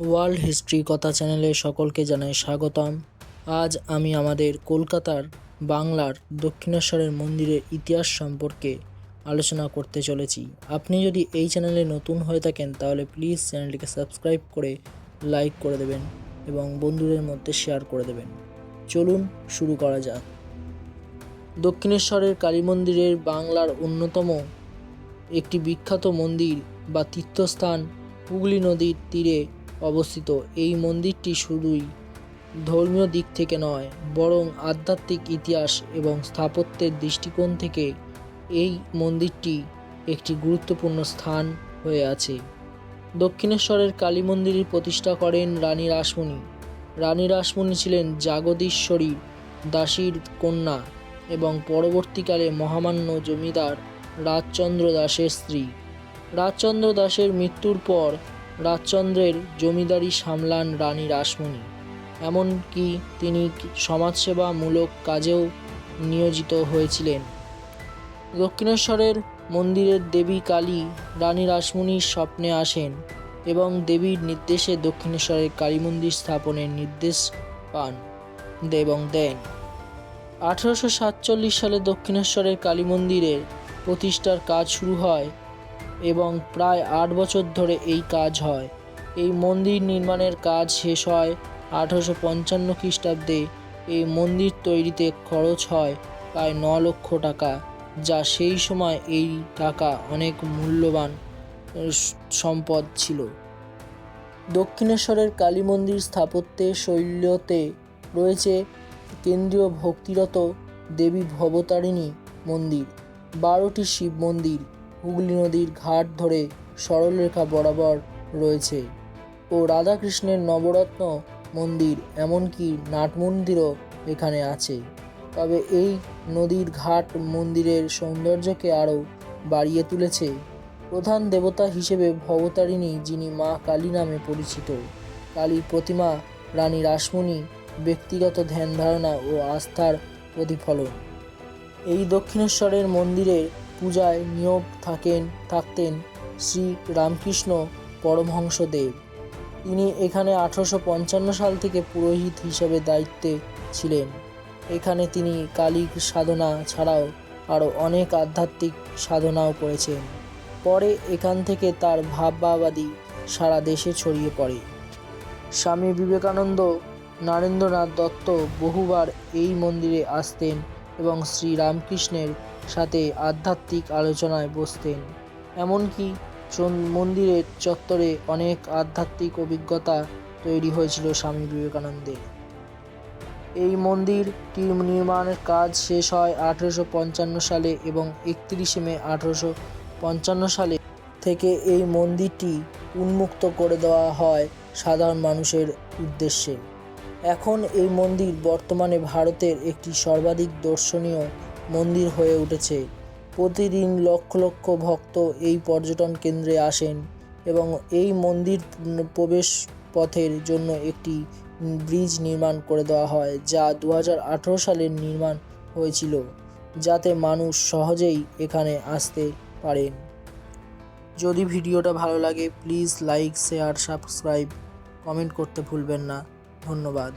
World history কথা চ্যানেলে সকলকে জানাই স্বাগতম। আজ আমি আমাদের কলকাতার বাংলার দক্ষিণেশ্বরের মন্দিরের ইতিহাস সম্পর্কে আলোচনা করতে চলেছি। আপনি যদি এই চ্যানেলে নতুন হয়ে থাকেন, তাহলে প্লিজ চ্যানেলটিকে সাবস্ক্রাইব করে লাইক করে দেবেন এবং বন্ধুদের মধ্যে শেয়ার করে দেবেন। চলুন শুরু করা যাক। দক্ষিণেশ্বরের কালী মন্দিরের বাংলার অন্যতম একটি বিখ্যাত মন্দির বা তীর্থস্থান হুগলি নদীর তীরে অবস্থিত। এই মন্দিরটি শুধুই ধর্মীয় দিক থেকে নয়, বরং আধ্যাত্মিক ইতিহাস এবং স্থাপত্যের দৃষ্টিকোণ থেকে এই মন্দিরটি একটি গুরুত্বপূর্ণ স্থান হয়ে আছে। দক্ষিণেশ্বরের কালী মন্দিরের প্রতিষ্ঠা করেন রানী রাসমণি। রানী রাসমণি ছিলেন জাগদীশ্বরী দাসীর কন্যা এবং পরবর্তীকালে মহামান্য জমিদার রাজচন্দ্র দাসের স্ত্রী। রাজচন্দ্র দাসের মৃত্যুর পর রাজচন্দ্রের জমিদারি সামলান রানী রাসমণি। এমনকি তিনি সমাজসেবামূলক কাজেও নিয়োজিত হয়েছিলেন। দক্ষিণেশ্বরের মন্দিরের দেবী কালী রানী রাসমণির স্বপ্নে আসেন এবং দেবীর নির্দেশে দক্ষিণেশ্বরের কালী মন্দির স্থাপনের নির্দেশ পান এবং দেন। আঠারোশো সাতচল্লিশ সালে দক্ষিণেশ্বরের কালী মন্দিরের প্রতিষ্ঠার কাজ শুরু হয় এবং প্রায় আট বছর ধরে এই কাজ হয়। এই মন্দির নির্মাণের কাজ শেষ হয় আঠারোশো পঞ্চান্ন খ্রিস্টাব্দে। এই মন্দির তৈরিতে খরচ হয় প্রায় ন লক্ষ টাকা, যা সেই সময় এই টাকা অনেক মূল্যবান সম্পদ ছিল। দক্ষিণেশ্বরের কালী মন্দির স্থাপত্যে শৈলীতে রয়েছে কেন্দ্রীয় ভক্তিরত দেবী ভবতারিণী মন্দির, বারোটি শিব মন্দির। হুগলি নদীর ঘাট ধরে সরলরেখা বরাবর রয়েছে ও রাধাকৃষ্ণের নবরত্ন মন্দির এমনকি নাট মন্দিরও এখানে আছে। তবে এই নদীর ঘাট মন্দিরের সৌন্দর্যকে আরও বাড়িয়ে তুলেছে প্রধান দেবতা হিসেবে ভবতারিণী যিনি মা কালী নামে পরিচিত। কালীর প্রতিমা, রানী রাসমণি, ব্যক্তিগত ধ্যান ধারণা ও আস্থার প্রতিফলন। এই দক্ষিণেশ্বরের মন্দিরে পূজায় নিয়োগ থাকেন, থাকতেন শ্রী রামকৃষ্ণ পরমহংসদেব তিনি এখানে আঠারোশো পঞ্চান্ন সাল থেকে পুরোহিত হিসেবে দায়িত্বে ছিলেন। এখানে তিনি কালিক সাধনা ছাড়াও আরও অনেক আধ্যাত্মিক সাধনাও করেছেন। পরে এখান থেকে তার ভাববাবাদী সারা দেশে ছড়িয়ে পড়ে। স্বামী বিবেকানন্দ নরেন্দ্রনাথ দত্ত বহুবার এই মন্দিরে আসতেন এবং শ্রী রামকৃষ্ণের সাথে আধ্যাত্মিক আলোচনায় বসতেন। এমনকি মন্দিরের চত্বরে অনেক আধ্যাত্মিক অভিজ্ঞতা তৈরি হয়েছিল স্বামী বিবেকানন্দের। এই মন্দিরটির নির্মাণের কাজ শেষ হয় আঠেরোশো পঞ্চান্ন সালে এবং একত্রিশে মে আঠেরোশো পঞ্চান্ন সালে থেকে এই মন্দিরটি উন্মুক্ত করে দেওয়া হয় সাধারণ মানুষের উদ্দেশ্যে। এখন এই মন্দির বর্তমানে ভারতের একটি সর্বাধিক দর্শনীয় মন্দির হয়ে উঠেছে। প্রতিদিন লক্ষ লক্ষ ভক্ত এই পর্যটন কেন্দ্রে আসেন এবং এই মন্দির প্রবেশ পথের জন্য একটি ব্রিজ নির্মাণ করে দেওয়া হয়, যা দু সালে নির্মাণ হয়েছিল, যাতে মানুষ সহজেই এখানে আসতে পারেন। যদি ভিডিওটা ভালো লাগে, please like, share, subscribe, comment করতে ভুলবেন না। ধন্যবাদ।